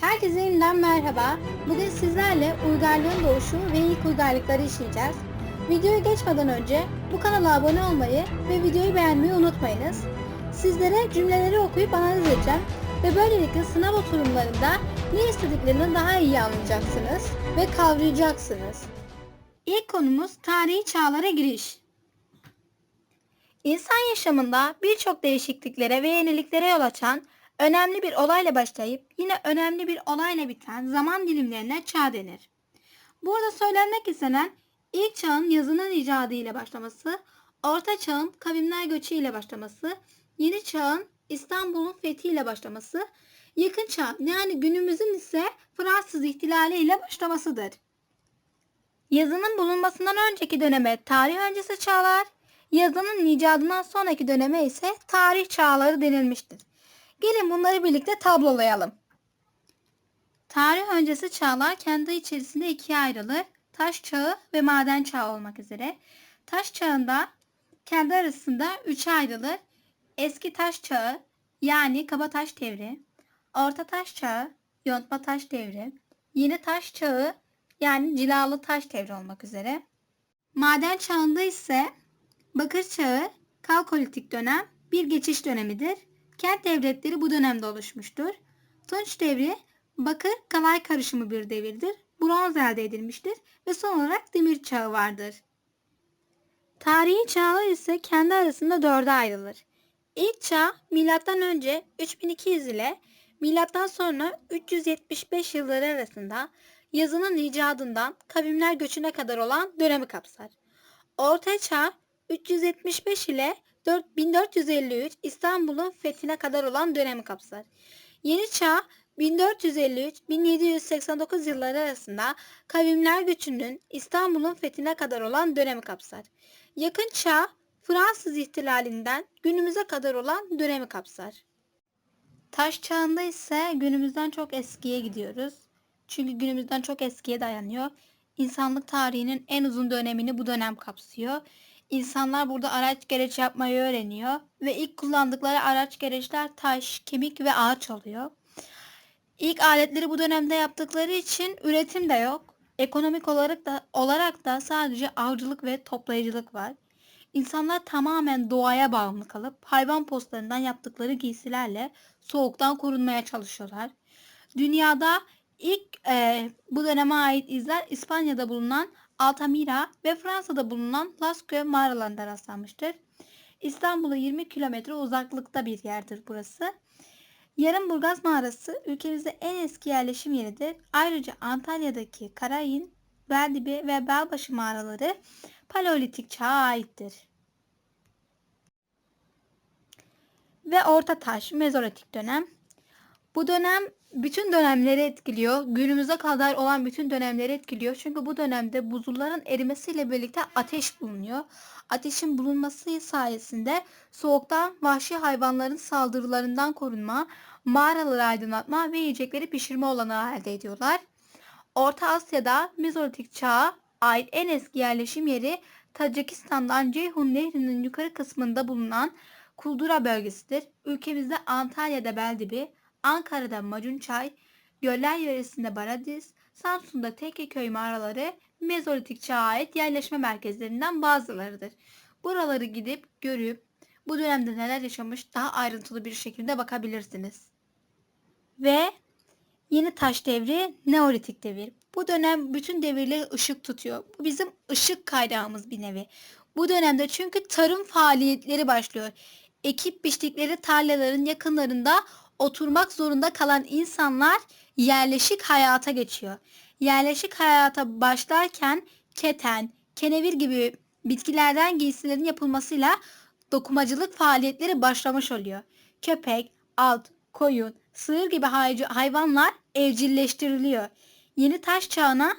Herkese yeniden merhaba. Bugün sizlerle uygarlığın doğuşu ve ilk uygarlıkları işleyeceğiz. Videoya geçmeden önce bu kanala abone olmayı ve videoyu beğenmeyi unutmayınız. Sizlere cümleleri okuyup analiz edeceğim ve böylelikle sınav oturumlarında ne istediklerini daha iyi anlayacaksınız ve kavrayacaksınız. İlk konumuz tarihi çağlara giriş. İnsan yaşamında birçok değişikliklere ve yeniliklere yol açan önemli bir olayla başlayıp yine önemli bir olayla biten zaman dilimlerine çağ denir. Burada söylenmek istenen ilk çağın yazının icadı ile başlaması, orta çağın kavimler göçü ile başlaması, yeni çağın İstanbul'un fethi ile başlaması, yakın çağ yani günümüzün ise Fransız ihtilali ile başlamasıdır. Yazının bulunmasından önceki döneme tarih öncesi çağlar, yazının icadından sonraki döneme ise tarih çağları denilmiştir. Gelin bunları birlikte tablolayalım. Tarih öncesi çağlar kendi içerisinde ikiye ayrılır. Taş çağı ve maden çağı olmak üzere. Taş çağında kendi arasında üçe ayrılır. Eski taş çağı yani kaba taş devri, orta taş çağı, yontma taş devri, yeni taş çağı yani cilalı taş devri olmak üzere. Maden çağında ise bakır çağı, kalkolitik dönem bir geçiş dönemidir. Kent devletleri bu dönemde oluşmuştur. Tunç devri bakır kalay karışımı bir devirdir. Bronz elde edilmiştir ve son olarak demir çağı vardır. Tarihi çağlar ise kendi arasında dörde ayrılır. İlk çağ milattan önce 3200 ile milattan sonra 375 yılları arasında yazının icadından kavimler göçüne kadar olan dönemi kapsar. Orta çağ 375 ile 1453 İstanbul'un fethine kadar olan dönemi kapsar. Yeni çağ 1453-1789 yılları arasında kavimler göçünün İstanbul'un fethine kadar olan dönemi kapsar. Yakın çağ Fransız ihtilalinden günümüze kadar olan dönemi kapsar. Taş çağında ise günümüzden çok eskiye gidiyoruz. Çünkü günümüzden çok eskiye dayanıyor. İnsanlık tarihinin en uzun dönemini bu dönem kapsıyor. İnsanlar burada araç gereç yapmayı öğreniyor ve ilk kullandıkları araç gereçler taş, kemik ve ağaç oluyor. İlk aletleri bu dönemde yaptıkları için üretim de yok. Ekonomik olarak da olarak da sadece avcılık ve toplayıcılık var. İnsanlar tamamen doğaya bağımlı kalıp hayvan postlarından yaptıkları giysilerle soğuktan korunmaya çalışıyorlar. Dünyada ilk e, bu döneme ait izler İspanya'da bulunan Altamira ve Fransa'da bulunan Lascaux mağaralarında rastlanmıştır. İstanbul'a 20 kilometre uzaklıkta bir yerdir burası. Yarımburgaz mağarası ülkemizde en eski yerleşim yeridir. Ayrıca Antalya'daki Karayın, Beldibi ve Belbaşı mağaraları Paleolitik çağa aittir. Ve Orta Taş, Mezolitik dönem. Bu dönem bütün dönemleri etkiliyor. Günümüze kadar olan bütün dönemleri etkiliyor. Çünkü bu dönemde buzulların erimesiyle birlikte ateş bulunuyor. Ateşin bulunması sayesinde soğuktan vahşi hayvanların saldırılarından korunma, mağaraları aydınlatma ve yiyecekleri pişirme olanağı elde ediyorlar. Orta Asya'da Mezolitik çağa ait en eski yerleşim yeri Tacikistan'dan Ceyhun Nehri'nin yukarı kısmında bulunan Kuldura bölgesidir. Ülkemizde Antalya'da Beldibi, Ankara'da Macunçay, Göller yöresinde Baradiz, Samsun'da Tekkeköy mağaraları Mezolitik çağa ait yerleşme merkezlerinden bazılarıdır. Buraları gidip görüp bu dönemde neler yaşamış daha ayrıntılı bir şekilde bakabilirsiniz. Ve yeni taş devri Neolitik devir. Bu dönem bütün devirleri ışık tutuyor. Bu bizim ışık kaynağımız bir nevi. Bu dönemde çünkü tarım faaliyetleri başlıyor. Ekip biçtikleri tarlaların yakınlarında oturmak zorunda kalan insanlar yerleşik hayata geçiyor. Yerleşik hayata başlarken keten, kenevir gibi bitkilerden giysilerin yapılmasıyla dokumacılık faaliyetleri başlamış oluyor. Köpek, alt, koyun, sığır gibi hayvanlar evcilleştiriliyor. Yeni taş çağına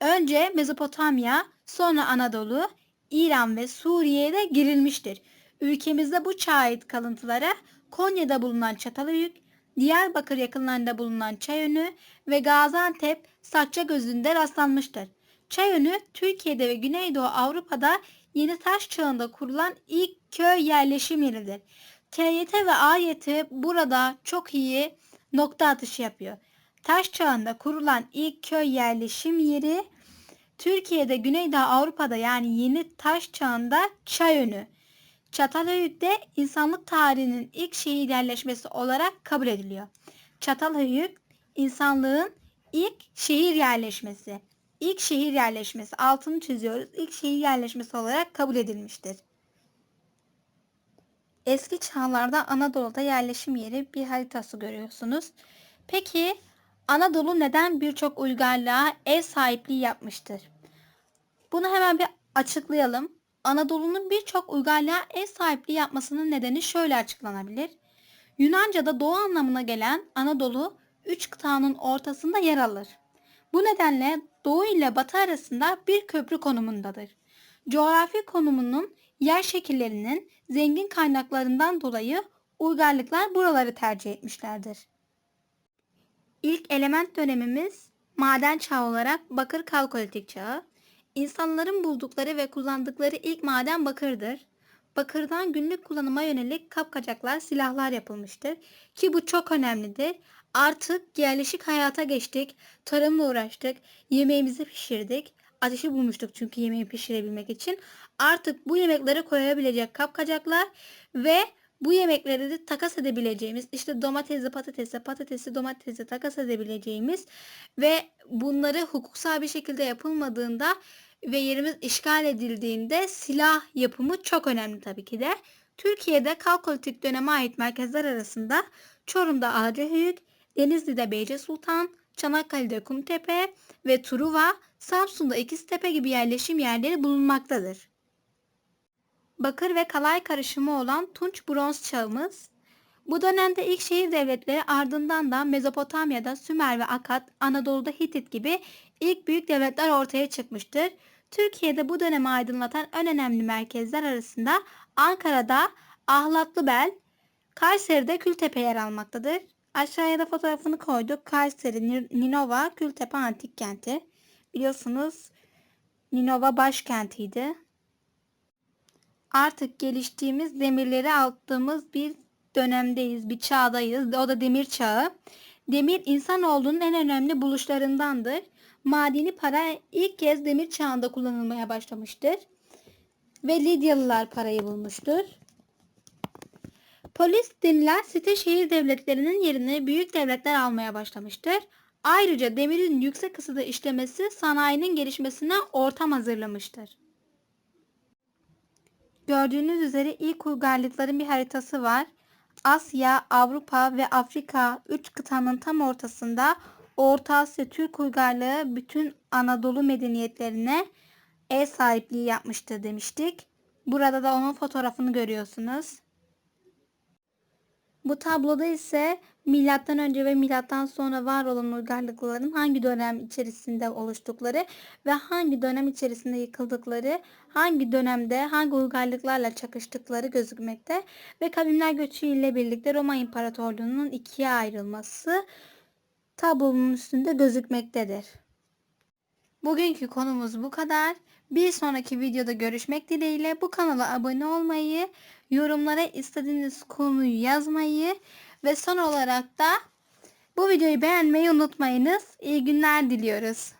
önce Mezopotamya, sonra Anadolu, İran ve Suriye'de girilmiştir. Ülkemizde bu çağa ait kalıntılara Konya'da bulunan Çatalhöyük, Diyarbakır yakınlarında bulunan Çayönü ve Gaziantep Saççagözü'nde rastlanmıştır. Çayönü Türkiye'de ve Güneydoğu Avrupa'da yeni taş çağında kurulan ilk köy yerleşim yeridir. TYT ve AYT burada çok iyi nokta atışı yapıyor. taş çağında kurulan ilk köy yerleşim yeri Türkiye'de Güneydoğu Avrupa'da yani yeni taş çağında Çayönü. Çatalhöyük'te insanlık tarihinin ilk şehir yerleşmesi olarak kabul ediliyor. Çatalhöyük insanlığın ilk şehir yerleşmesi. İlk şehir yerleşmesi altını çiziyoruz. İlk şehir yerleşmesi olarak kabul edilmiştir. Eski çağlarda Anadolu'da yerleşim yeri bir haritası görüyorsunuz. Peki Anadolu neden birçok uygarlığa ev sahipliği yapmıştır? Bunu hemen bir açıklayalım. Anadolu'nun birçok uygarlığa ev sahipliği yapmasının nedeni şöyle açıklanabilir. Yunanca'da doğu anlamına gelen Anadolu üç kıtanın ortasında yer alır. Bu nedenle doğu ile batı arasında bir köprü konumundadır. Coğrafi konumunun yer şekillerinin zengin kaynaklarından dolayı uygarlıklar buraları tercih etmişlerdir. İlk element dönemimiz maden çağı olarak bakır kalkolitik çağı. İnsanların buldukları ve kullandıkları ilk maden bakırdır. Bakırdan günlük kullanıma yönelik kapkacaklar, silahlar yapılmıştır. Ki bu çok önemlidir. Artık yerleşik hayata geçtik. Tarımla uğraştık. Yemeğimizi pişirdik. Ateşi bulmuştuk çünkü yemeği pişirebilmek için. Artık bu yemekleri koyabilecek kapkacaklar ve bu yemekleri de takas edebileceğimiz işte domatesli patatesi, patatesi domatesi takas edebileceğimiz ve bunları hukuksal bir şekilde yapılmadığında ve yerimiz işgal edildiğinde silah yapımı çok önemli tabii ki de. Türkiye'de Kalkolitik döneme ait merkezler arasında Çorum'da Ağacahöyük, Denizli'de Beyce Sultan, Çanakkale'de Kumtepe ve Truva, Samsun'da İkiztepe gibi yerleşim yerleri bulunmaktadır. Bakır ve kalay karışımı olan Tunç Bronz çağımız. Bu dönemde ilk şehir devletleri ardından da Mezopotamya'da Sümer ve Akat, Anadolu'da Hitit gibi ilk büyük devletler ortaya çıkmıştır. Türkiye'de bu dönemi aydınlatan en önemli merkezler arasında Ankara'da Ahlatlıbel, Kayseri'de Kültepe yer almaktadır. Aşağıya da fotoğrafını koyduk. Kayseri, Ninova, Kültepe Antik Kenti. Biliyorsunuz Ninova başkentiydi. Artık geliştiğimiz demirleri aldığımız bir dönemdeyiz, bir çağdayız. O da demir çağı. Demir insanoğlunun en önemli buluşlarındandır. Madeni para ilk kez demir çağında kullanılmaya başlamıştır. Ve Lidyalılar parayı bulmuştur. Polis denilen site şehir devletlerinin yerini büyük devletler almaya başlamıştır. Ayrıca demirin yüksek ısıda işlemesi sanayinin gelişmesine ortam hazırlamıştır. Gördüğünüz üzere ilk uygarlıkların bir haritası var. Asya, Avrupa ve Afrika üç kıtanın tam ortasında Orta Asya Türk uygarlığı bütün Anadolu medeniyetlerine ev sahipliği yapmıştır demiştik. Burada da onun fotoğrafını görüyorsunuz. Bu tabloda ise milattan önce ve milattan sonra var olan uygarlıkların hangi dönem içerisinde oluştukları ve hangi dönem içerisinde yıkıldıkları, hangi dönemde hangi uygarlıklarla çakıştıkları gözükmekte ve kavimler göçü ile birlikte Roma İmparatorluğu'nun ikiye ayrılması tablonun üstünde gözükmektedir. Bugünkü konumuz bu kadar. Bir sonraki videoda görüşmek dileğiyle bu kanala abone olmayı, yorumlara istediğiniz konuyu yazmayı ve son olarak da bu videoyu beğenmeyi unutmayınız. İyi günler diliyoruz.